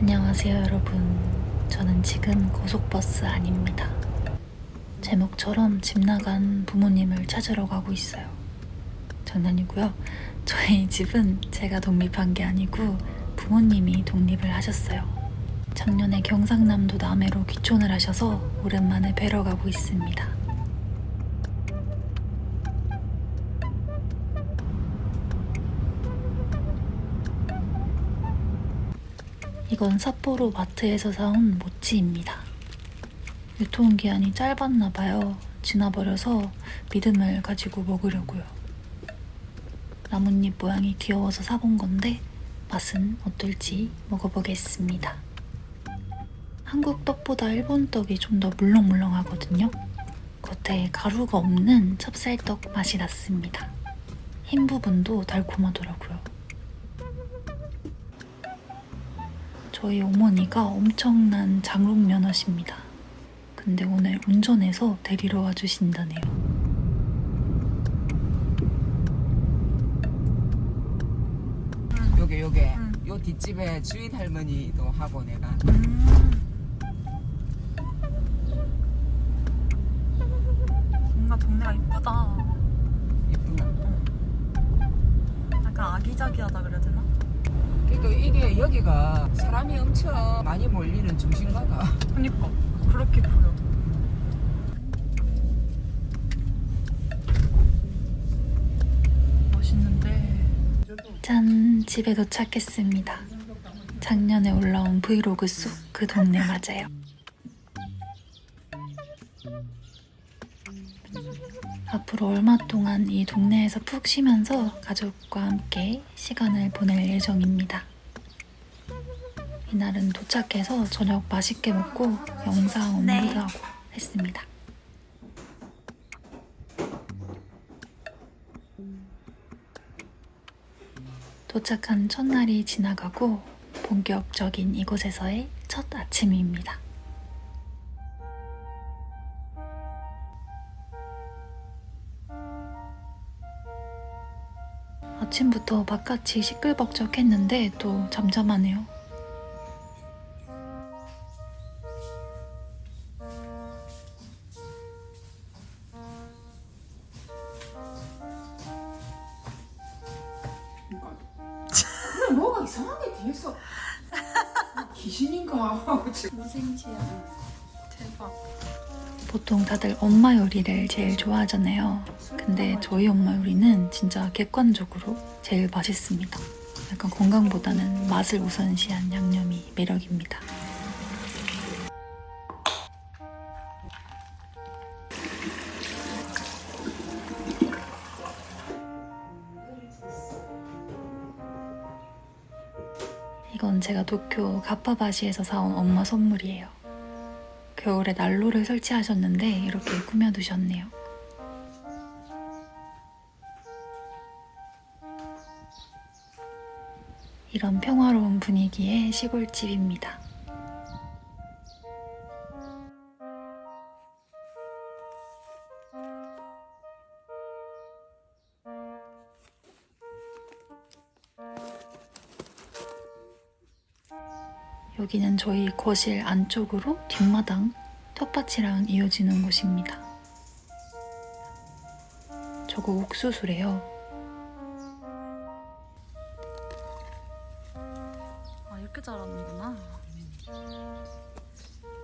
안녕하세요, 여러분. 저는 지금 고속버스 안입니다. 제목처럼 집 나간 부모님을 찾으러 가고 있어요. 장난이고요. 저희 집은 제가 독립한 게 아니고 부모님이 독립을 하셨어요. 작년에 경상남도 남해로 귀촌을 하셔서 오랜만에 뵈러 가고 있습니다. 이건 삿포로 마트에서 사온 모찌입니다. 유통기한이 짧았나 봐요. 지나버려서 믿음을 가지고 먹으려고요. 나뭇잎 모양이 귀여워서 사본 건데 맛은 어떨지 먹어보겠습니다. 한국 떡보다 일본 떡이 좀 더 물렁물렁하거든요. 겉에 가루가 없는 찹쌀떡 맛이 났습니다. 흰 부분도 달콤하더라고요. 저희 어머니가 엄청난 장롱 면허십니다. 근데 오늘 운전해서 데리러 와 주신다네요. 요게 요게 응. 요 뒷집에 주인 할머니도 하고 내가 뭔가 동네가 이쁘다. 이쁘나 약간 아기자기하다 그래야 되나? 그러니까 이게 여기가 사람이 엄청 많이 몰리는 중심가가 그니까 그렇게 보여. 멋있는데. 짠! 집에 도착했습니다. 작년에 올라온 브이로그 속 그 동네 맞아요. 앞으로 얼마 동안 이 동네에서 푹 쉬면서 가족과 함께 시간을 보낼 예정입니다. 이날은 도착해서 저녁 맛있게 먹고 영상 업로드 네. 하고 했습니다. 도착한 첫날이 지나가고 본격적인 이곳에서의 첫 아침입니다. 아침부터 바깥이 시끌벅적했는데 또 잠잠하네요. 뭐가 이상하게 뒤에서 귀신인가 무생지야. 대박. 보통 다들 엄마 요리를 제일 좋아하잖아요. 근데 저희 엄마 요리는 진짜 객관적으로 제일 맛있습니다. 약간 건강보다는 맛을 우선시한 양념이 매력입니다. 이건 제가 도쿄 가파바시에서 사온 엄마 선물이에요. 겨울에 난로를 설치하셨는데 이렇게 꾸며두셨네요. 이런 평화로운 분위기의 시골집입니다. 여기는 저희 거실 안쪽으로 뒷마당 텃밭이랑 이어지는 곳입니다. 저거 옥수수래요.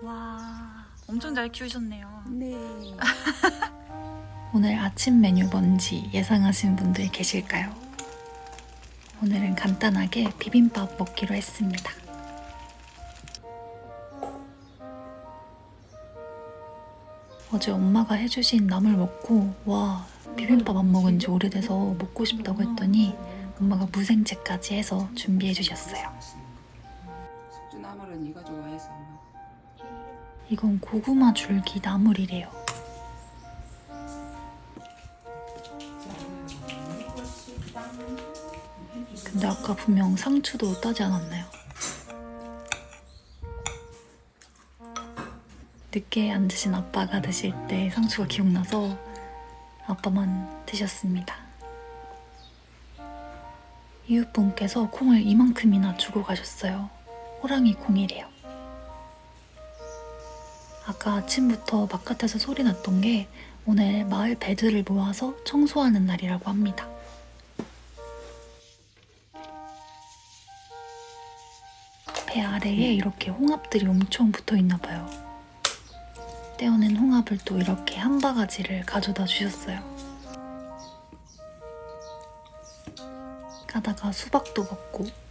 와 엄청 잘 키우셨네요. 네 오늘 아침 메뉴 뭔지 예상하신 분들 계실까요? 오늘은 간단하게 비빔밥 먹기로 했습니다. 어제 엄마가 해주신 나물 먹고 와 비빔밥 안 먹은 지 오래돼서 먹고 싶다고 했더니 엄마가 무생채까지 해서 준비해 주셨어요. 이건 고구마 줄기 나물이래요. 근데 아까 분명 상추도 따지 않았나요? 늦게 앉으신 아빠가 드실 때 상추가 기억나서 아빠만 드셨습니다. 이웃분께서 콩을 이만큼이나 주고 가셨어요. 호랑이 콩이래요. 아까 아침부터 바깥에서 소리 났던 게 오늘 마을 배들을 모아서 청소하는 날이라고 합니다. 배 아래에 이렇게 홍합들이 엄청 붙어 있나 봐요. 떼어낸 홍합을 또 이렇게 한 바가지를 가져다 주셨어요. 가다가 수박도 먹고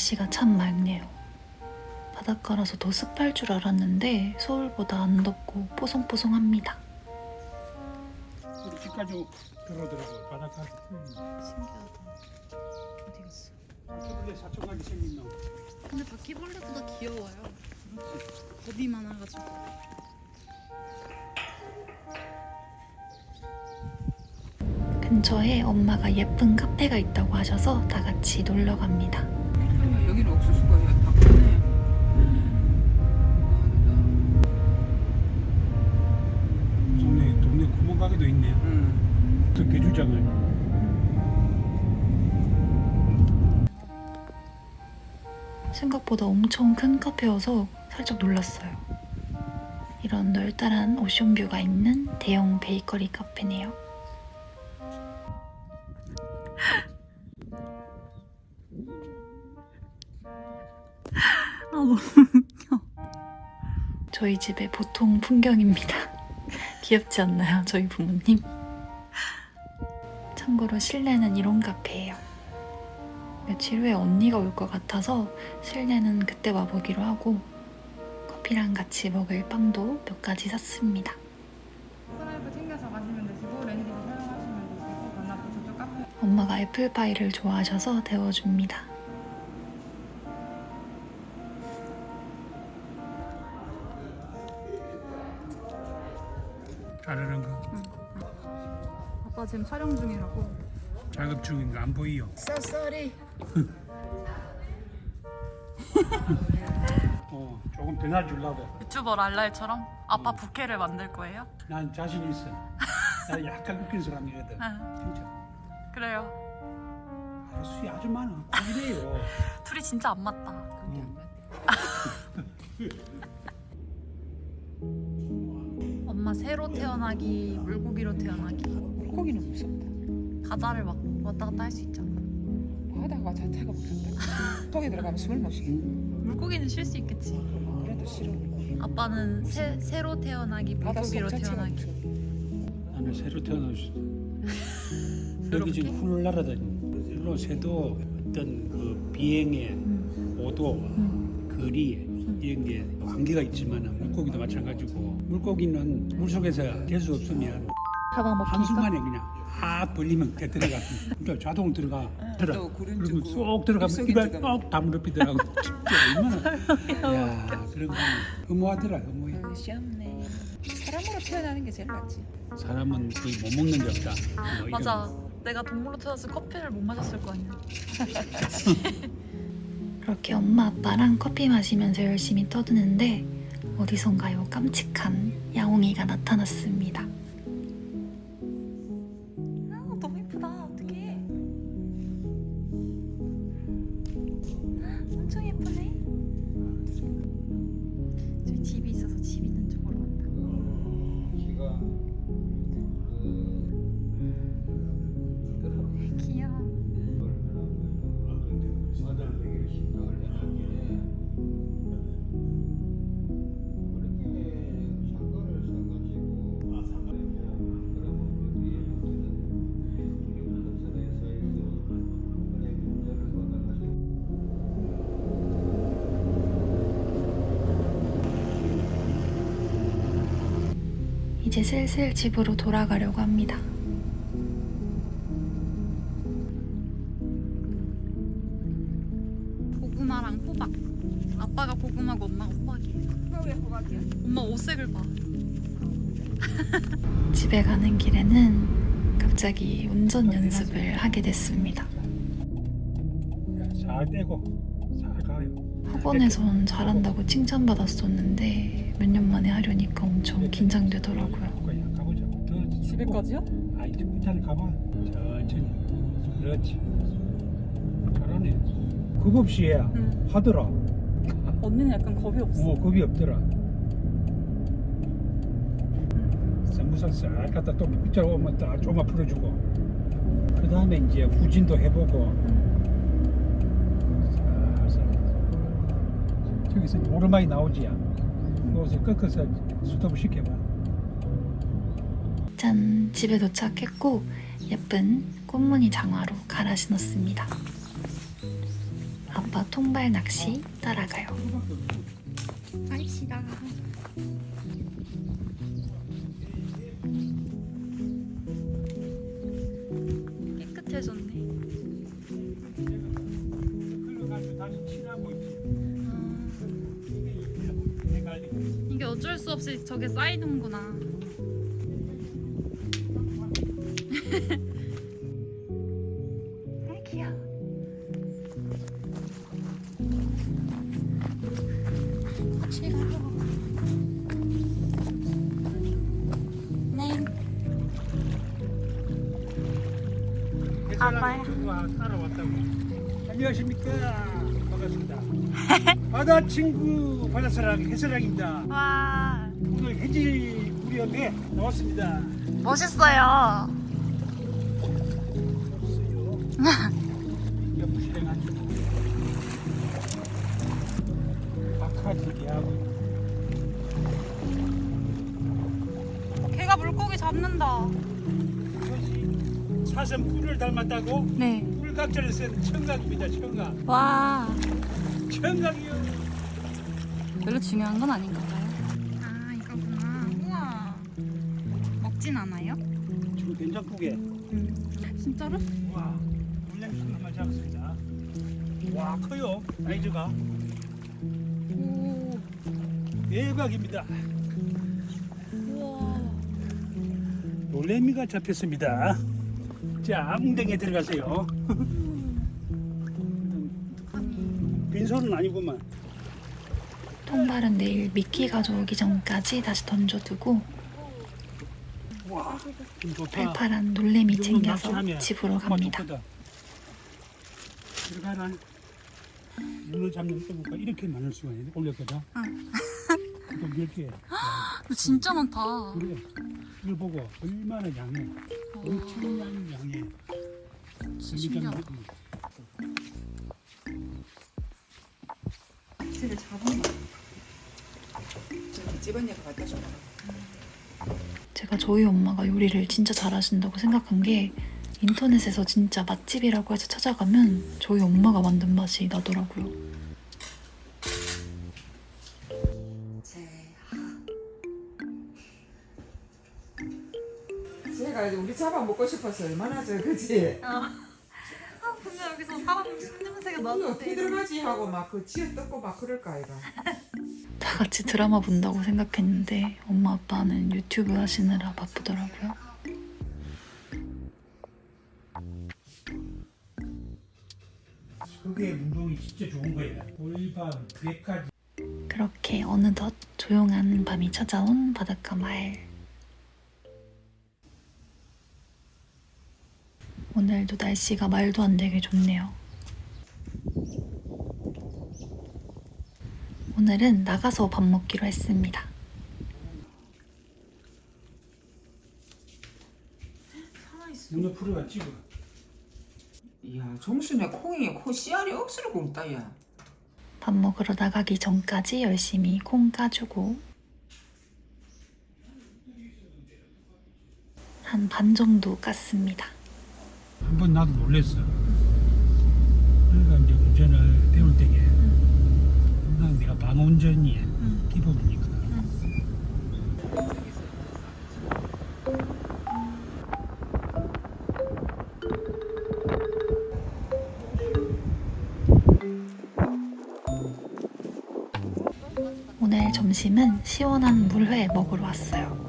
날씨가 참 맑네요. 바닷가라서 더 습할 줄 알았는데 서울보다 안 덥고 뽀송뽀송합니다. 우리 집까지 들어오더라고 바닷가. 신기하다. 어디 갔어? 바퀴벌레 사촌가게 생긴 놈. 근데 바퀴벌레보다 귀여워요. 겁이 많아가지고. 근처에 엄마가 예쁜 카페가 있다고 하셔서 다 같이 놀러 갑니다. 아, 여기는 옥수수가. 동네 동네 구멍 가게도 있네. 응. 또 개주장을. 생각보다 엄청 큰 카페여서 살짝 놀랐어요. 이런 널따란 오션뷰가 있는 대형 베이커리 카페네요. 저희 집의 보통 풍경입니다. 귀엽지 않나요, 저희 부모님? 참고로 실내는 이런 카페예요. 며칠 후에 언니가 올 것 같아서 실내는 그때 와보기로 하고 커피랑 같이 먹을 빵도 몇 가지 샀습니다. 엄마가 애플파이를 좋아하셔서 데워줍니다. 자르는 거 아빠 지금 촬영 중이라고. 작업 중인 거안 보이요. 쏘쏘리. 어, 조금 더 놔주려고. 유튜버 랄랄처럼 아빠 부캐를 만들 거예요? 난 자신 있어. 나 약간 웃긴 사람이거든. 응. 진짜. 그래요. 알았어, 아주 많아. 고기래요. 둘이 진짜 안 맞다. 응. 엄마 새로 태어나기, 물고기로 태어나기. 물고기는 무섭다. 바다를 막 왔다 갔다 할 수 있잖아. 바다가 자체가 무섭다. 속에 들어가면 숨을 못 쉬게. 물고기는 쉴 수 있겠지. 그래도 싫어. 아빠는 새, 새로 태어나기, 물고기로 바닷속 자체가 태어나기. 무서워. 나는 새로 태어났어. 여기 그렇게? 지금 훌 날아다니. 물론 새도 어떤 그 비행의 응. 오도, 응. 거리 이런 게 한계가 있지만 물고기도 마찬가지고 물고기는 물속에서 될수 없으면 한순간에 그냥 아 벌리면 돼 들어가. 그러니까 자동 들어가. 들어 또 구름 그리고 쏙 들어가면 입에 다무릎이더라고. 진짜 얼마나. 야 그런 거 허무하더라 허무해. 어, 시험네. 사람으로 태어나는 게 제일 낫지. 사람은 거의 못 먹는 게 없다. 뭐 맞아. 거. 내가 동물로 태어났으면 커피를 못 마셨을 거 아니야. 그렇게 엄마 아빠랑 커피 마시면서 열심히 떠드는데 어디선가요 깜찍한 야옹이가 나타났습니다. 아, 너무 예쁘다. 어떡해. 엄청 예쁘네. 저희 집이 있어서 집 있는 쪽으로 간다. 귀여워. 이제 슬슬 집으로 돌아가려고 합니다. 고구마랑 호박. 아빠가 고구마고 엄마가 호박이에요. 왜 호박이야? 엄마 옷색을 봐. 집에 가는 길에는 갑자기 운전 연습을 하게 됐습니다. 잘 떼고 학원에선 잘한다고 칭찬받았었는데 몇 년 만에 하려니까 엄청 긴장되더라고요. 집에? 아 이제 끝자리 가봐. 천천히. 그렇지. 잘하네. 겁 없이 해 응. 하더라. 언니는 약간 겁이 없어. 뭐 겁이 없더라. 무슨 싹 갖다 또 오면 딱 조마 풀어주고. 그 다음에 이제 후진도 해보고 살살 저기서 오르막이 나오지야 거기서 꺾어서 스톱을 시켜봐 짠! 집에 도착했고 예쁜 꽃무늬 장화로 갈아 신었습니다. 아빠 통발 낚시 따라가요. 아이씨 없이 저게 쌓이는구나. 아 귀여워. 따라왔다고. 안녕하십니까. 반갑습니다. 바다 친구 바다 사랑 해사랑입니다. 와 오늘 해질 우리 옆에 나왔습니다 멋있어요. 걔가 물고기 잡는다. 이것이 사슴 뿔을 닮았다고 네. 뿔각자를 쓴 청각입니다 청각 와. 청각이요 별로 중요한 건 아닌가 지금 된장국에 진짜로? 와 물냉수 한마리 잡았습니다 와 커요 사이즈가 오. 대박입니다 우와. 놀래미가 잡혔습니다 자 웅덩이에 들어가세요 아니. 빈손은 아니구만 통발은 내일 미끼 가져오기 전까지 다시 던져두고. 팔팔한 놀래미 챙겨서 집으로 갑니다. 들어가라 문어 잡는 떠볼까 이렇게 많을 수가 있네 올렸거든 이거 몇 개? 이거 진짜 많다. 그래 이걸 보고 얼마나 양해 엄청난 양해 신기하다. 쟤를 잡은 거. 저기 집안일을 갖다 줘. 제가 저희 엄마가 요리를 진짜 잘하신다고 생각한 게 인터넷에서 진짜 맛집이라고 해서 찾아가면 저희 엄마가 만든 맛이 나더라고요. 제가 이제 우리 잡아 먹고 싶어서 얼마나 저 그지. 아 근데 여기서 사람 냄새가 어떻게 들어가지 하고 막그 지어 뜯고 막 그럴까 이가. 다 같이 드라마 본다고 생각했는데 엄마 아빠는 유튜브 하시느라 바쁘더라고요. 그게 운동이 진짜 좋은 거야 돌밤 그게까지 그렇게 어느덧 조용한 밤이 찾아온 바닷가 마을. 오늘도 날씨가 말도 안 되게 좋네요. 오늘은 나가서 밥 먹기로 했습니다. 문어 풀어가 찍어 이야 정순에 콩이 코 씨알이 억수로 굵다 야. 밥 먹으러 나가기 전까지 열심히 콩 까주고 한 반 정도 깠습니다. 한 번 나도 놀랬어 그러니까 이제 운전을 배울 때에 항상 내가 방운전이 기본이니까. 오늘 점심은 시원한 물회 먹으러 왔어요.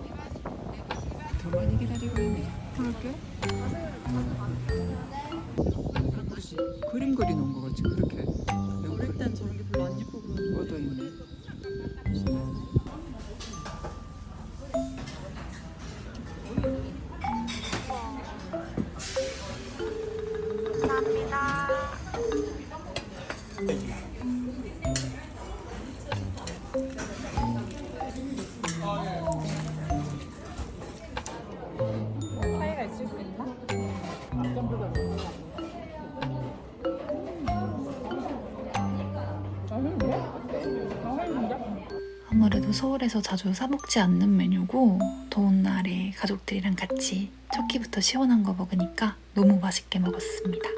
서울에서 자주 사먹지 않는 메뉴고 더운 날에 가족들이랑 같이 첫 끼부터 시원한 거 먹으니까 너무 맛있게 먹었습니다.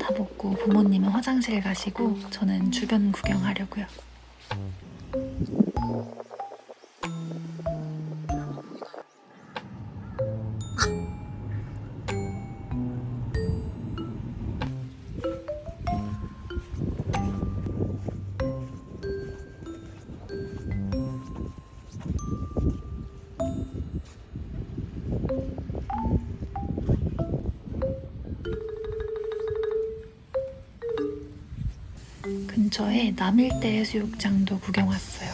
다 먹고 부모님은 화장실 가시고 저는 주변 구경하려고요. 근처에 남일대 해수욕장도 구경 왔어요.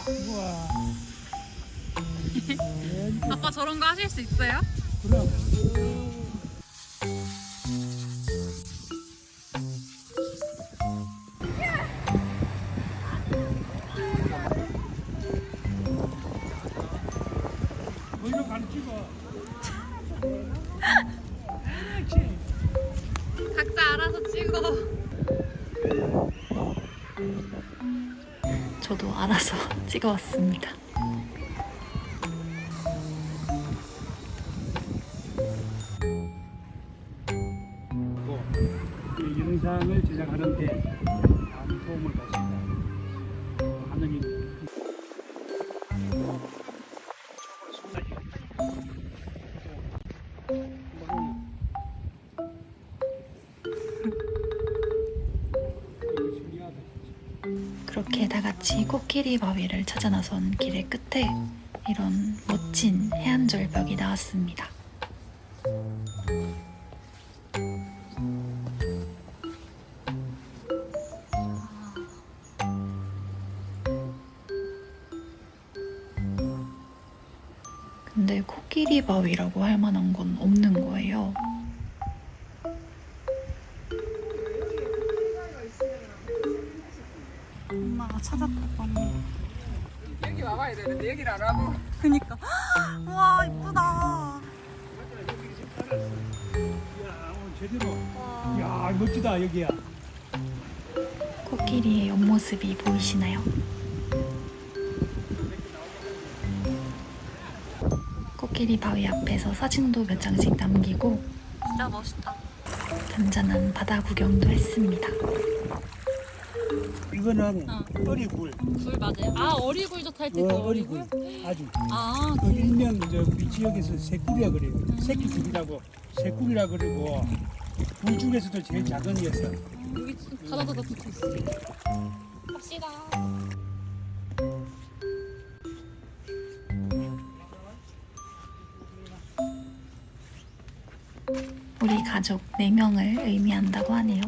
아빠 저런 거 하실 수 있어요? 그럼 찍어왔습니다. 같이 코끼리 바위를 찾아 나선 길의 끝에 이런 멋진 해안절벽이 나왔습니다. 근데 코끼리 바위라고 할 만한 건 없는 거예요. 여기 와봐야 되는데 여기를 안 와보. 그니까. 우와 이쁘다. 야 오늘 제대로 야 멋지다 여기야 코끼리의 옆모습이 보이시나요? 코끼리 바위 앞에서 사진도 몇 장씩 남기고 진짜 멋있다. 잔잔한 바다 구경도 했습니다. 이거는 어. 어리굴 굴 맞아요? 아 어리굴젓 할때 그 어, 어리굴? 아주 아그 일명 저 우리 지역에서 새꿀이라 그래요 새끼 굴이라고 새꿀이라 그러고 굴 중에서도 제일 작은 녀석 여기 다다다다 붙어 있어. 갑시다. 우리 가족 4명을 의미한다고 하네요.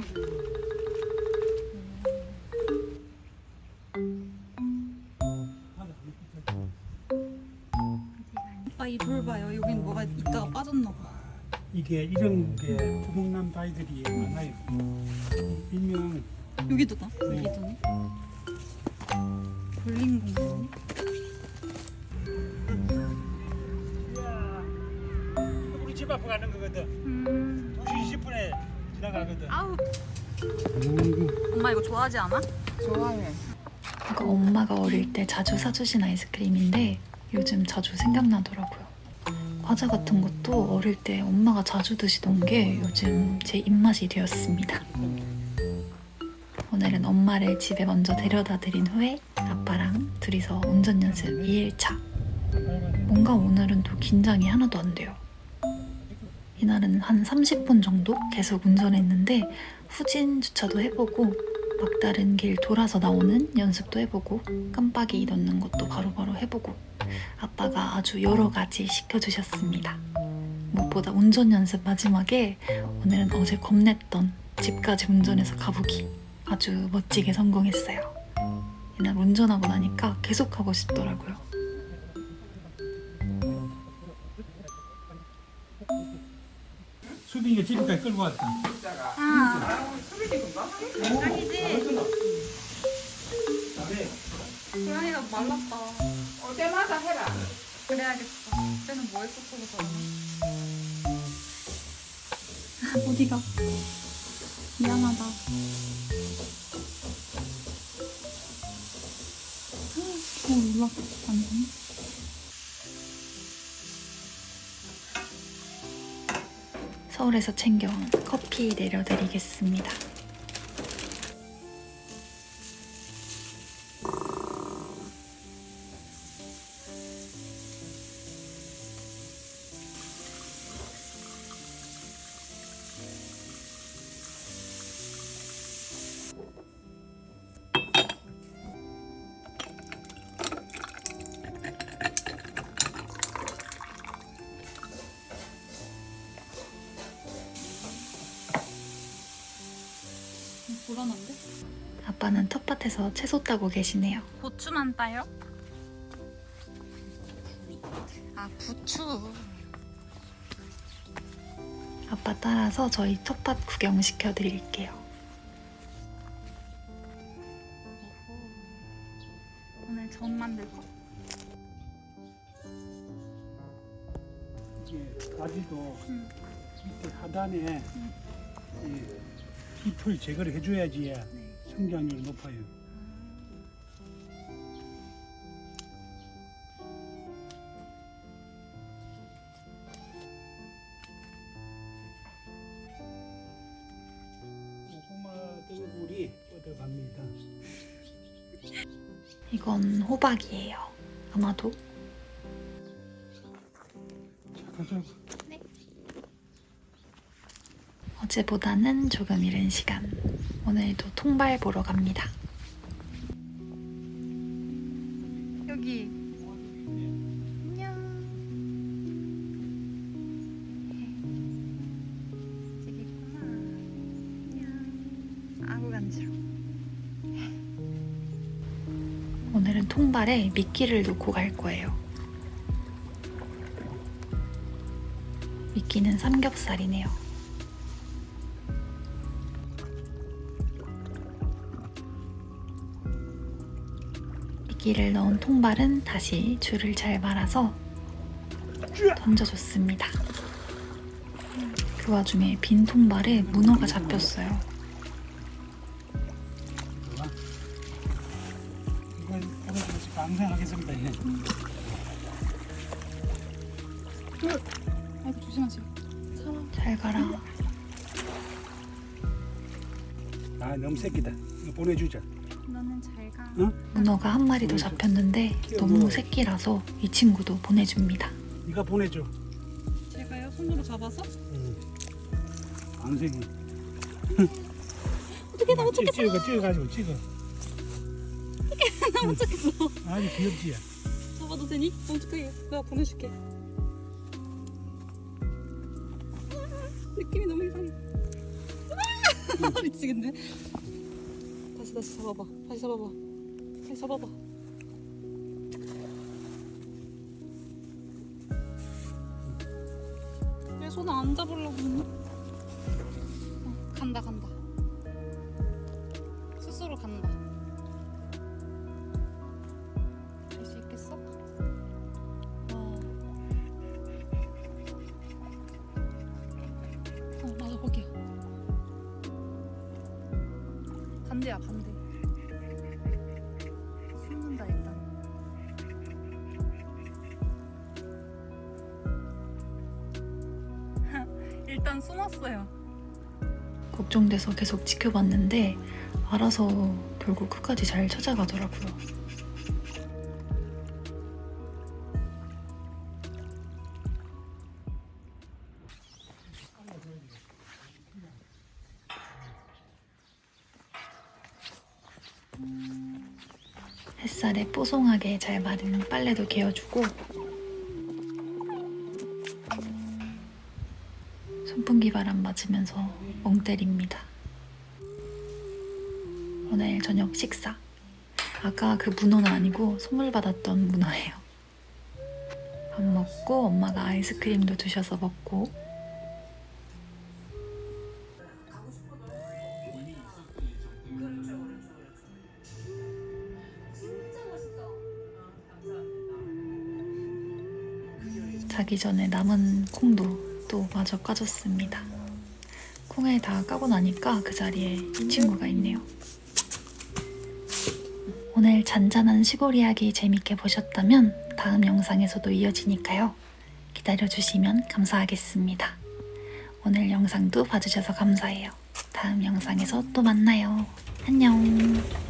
이게 이런 게 구멍난 바위들이 많아요 일명 여기도 다. 여기도 네. 볼링 공원. 우리 집 앞에 가는 거거든 음. 2시 20분에 지나가거든 아우. 엄마 이거 좋아하지 않아? 좋아해. 이거 엄마가 어릴 때 자주 사주신 아이스크림인데 요즘 자주 생각나더라고요. 과자 같은 것도 어릴 때 엄마가 자주 드시던 게 요즘 제 입맛이 되었습니다. 오늘은 엄마를 집에 먼저 데려다 드린 후에 아빠랑 둘이서 운전 연습 2일차. 뭔가 오늘은 또 긴장이 하나도 안 돼요. 이날은 한 30분 정도 계속 운전했는데 후진 주차도 해보고 막다른 길 돌아서 나오는 연습도 해보고 깜빡이 넣는 것도 바로바로 해보고 아빠가 아주 여러 가지 시켜주셨습니다. 무엇보다 운전 연습 마지막에 오늘은 어제 겁냈던 집까지 운전해서 가보기 아주 멋지게 성공했어요. 이날 운전하고 나니까 계속 하고 싶더라고요. 수빈이가 집에까지 끌고 왔다. 아, 아우, 수빈이 금방 짱이지. 잘해. 고양이가 말랐다. 올 때마다 해라. 그래야겠어. 그때는 뭐 했었어, 저 어디가? 미안하다. 어, 몰라. 안 돼. 서울에서 챙겨온 커피 내려드리겠습니다. 불안한데? 아빠는 텃밭에서 채소 따고 계시네요. 고추만 따요? 아, 부추. 아빠 따라서 저희 텃밭 구경 시켜드릴게요. 오늘 전 만들 거. 이게 가지도 응. 밑에 하단에 이 잎을 제거를 해줘야지 성장률이 높아요. 고구마 들물이 뻗어갑니다. 이건 호박이에요. 아마도 자, 가자. 어제보다는 조금 이른 시간. 오늘도 통발 보러 갑니다. 여기. 안녕. 저기 있구나. 안녕. 아구 간지러. 오늘은 통발에 미끼를 놓고 갈 거예요. 미끼는 삼겹살이네요. 미끼를 넣은 통발은 다시 줄을 잘 말아서 던져줬습니다. 그 와중에 빈 통발에 문어가 잡혔어요. 방생하겠습니다. 예. 아이고 조심하세요. 잘 가라. 아 너무 새끼다. 보내주자. 너는 잘 가. 응? 문어가 한 마리 더 잡혔는데 너무 새끼라서 이 친구도 보내줍니다. 네가 보내줘. 제가요 손으로 잡아서? 응. 방생이. 어떻게 나 어떻게 찍어 찍어 가지고 찍어. 나 어떻겠어? 아주 귀엽지. 잡아도 되니? 어떻게? 내가 보내줄게. 느낌이 너무 이상해. 아, 미치겠네. 다시 다시 잡아봐. 다시 잡아봐. 다시 잡아봐. 왜 손 안 잡으려고 했니? 반대야, 반대. 숨는다, 일단. 일단 숨었어요. 걱정돼서 계속 지켜봤는데 알아서 결국 끝까지 잘 찾아가더라고요. 뽀송하게 잘 마른 빨래도 개어주고 선풍기 바람 맞으면서 멍 때립니다. 오늘 저녁 식사. 아까 그 문어는 아니고 선물 받았던 문어예요. 밥 먹고 엄마가 아이스크림도 주셔서 먹고 자기 전에 남은 콩도 또 마저 까줬습니다. 콩을 다 까고 나니까 그 자리에 이 친구가 있네요. 오늘 잔잔한 시골 이야기 재밌게 보셨다면 다음 영상에서도 이어지니까요. 기다려주시면 감사하겠습니다. 오늘 영상도 봐주셔서 감사해요. 다음 영상에서 또 만나요. 안녕.